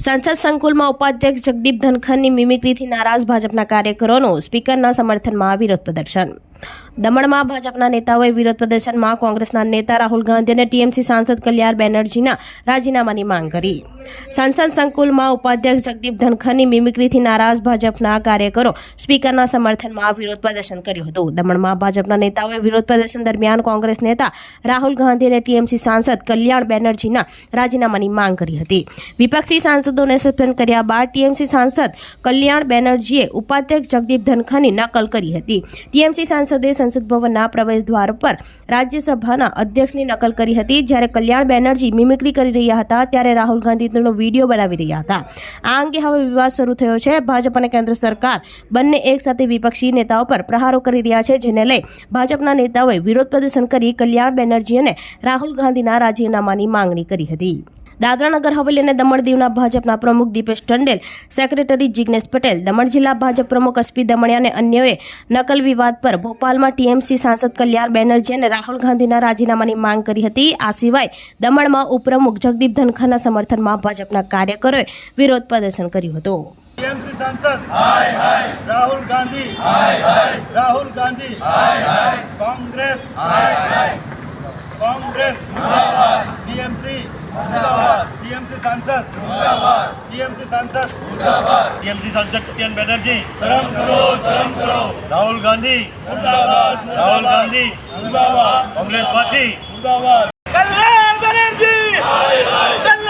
સંસદ સંકુલમાં ઉપાધ્યક્ષ જગદીપ ધનખરની મિમિક્રીથી નારાજ ભાજપના કાર્યકરોનું સ્પીકરના સમર્થનમાં વિરોધ પ્રદર્શન દમણમાં ભાજપના નેતાઓએ વિરોધ પ્રદર્શનમાં કોંગ્રેસના નેતા રાહુલ ગાંધી અને ટીએમસી સાંસદ કલ્યાણ બેનર્જીના રાજીનામાની માંગ કરી. સંસદ સંકુલમાં ઉપાધ્યક્ષ જગદીપ ધનખરની મિમિક્રીથી નારાજ ભાજપના કાર્યકરો સ્પીકરના સમર્થનમાં વિરોધ પ્રદર્શન કર્યું હતું. દમણમાં ભાજપના નેતાઓએ વિરોધ પ્રદર્શન દરમિયાન કોંગ્રેસ નેતા રાહુલ ગાંધી અને ટીએમસી સાંસદ કલ્યાણ બેનર્જીના રાજીનામાની માંગ કરી હતી. વિપક્ષી સાંસદોને સસ્પેન્ડ કર્યા બાદ ટીએમસી સાંસદ કલ્યાણ બેનર્જીએ ઉપાધ્યક્ષ જગદીપ ધનખરની નકલ કરી હતી. ટીએમસી સાંસદે સંસદ ભવનના પ્રવેશ દ્વાર પર રાજ્યસભાના અધ્યક્ષની નકલ કરી હતી. જ્યારે કલ્યાણ બેનર્જી મિમિક્રી કરી રહ્યા હતા, ત્યારે રાહુલ ગાંધી તેનો વીડિયો બનાવી રહ્યા હતા. આ અંગે હવે વિવાદ શરૂ થયો છે. ભાજપ અને કેન્દ્ર સરકાર બંને એક સાથે વિપક્ષી નેતાઓ પર પ્રહારો કરી રહ્યા છે, જેને લઈ ભાજપના નેતાઓએ વિરોધ પ્રદર્શન કરી કલ્યાણ બેનર્જી અને રાહુલ ગાંધીના રાજીનામાની માંગણી કરી હતી. દાદરાનગર હવેલી અને દમણ દીવના ભાજપના પ્રમુખ દીપેશ ટંડેલ, સેક્રેટરી જિજ્ઞેશ પટેલ, દમણ જિલ્લા ભાજપ પ્રમુખ અસ્પી દમણિયા અને અન્યોએ નકલ વિવાદ પર ભોપાલમાં ટીએમસી સાંસદ કલ્યાણ બેનર્જી અને રાહુલ ગાંધીના રાજીનામાની માંગ કરી હતી. આ સિવાય દમણમાં ઉપપ્રમુખ જગદીપ ધનખાના સમર્થનમાં ભાજપના કાર્યકરોએ વિરોધ પ્રદર્શન કર્યું હતું. ટીએમસી સાંસદ Rahul Gandhi Rahul Gandhi, Congress Congress TMC સાંસદ. ટીએમસી સાંસદ. ટીએમસી સાંસદ કિશન બેનર્જી. શરમ કરો શરમ કરો. રાહુલ ગાંધી. રાહુલ ગાંધી. કોંગ્રેસ પાર્ટી. કલ્યાણ બેનર્જી.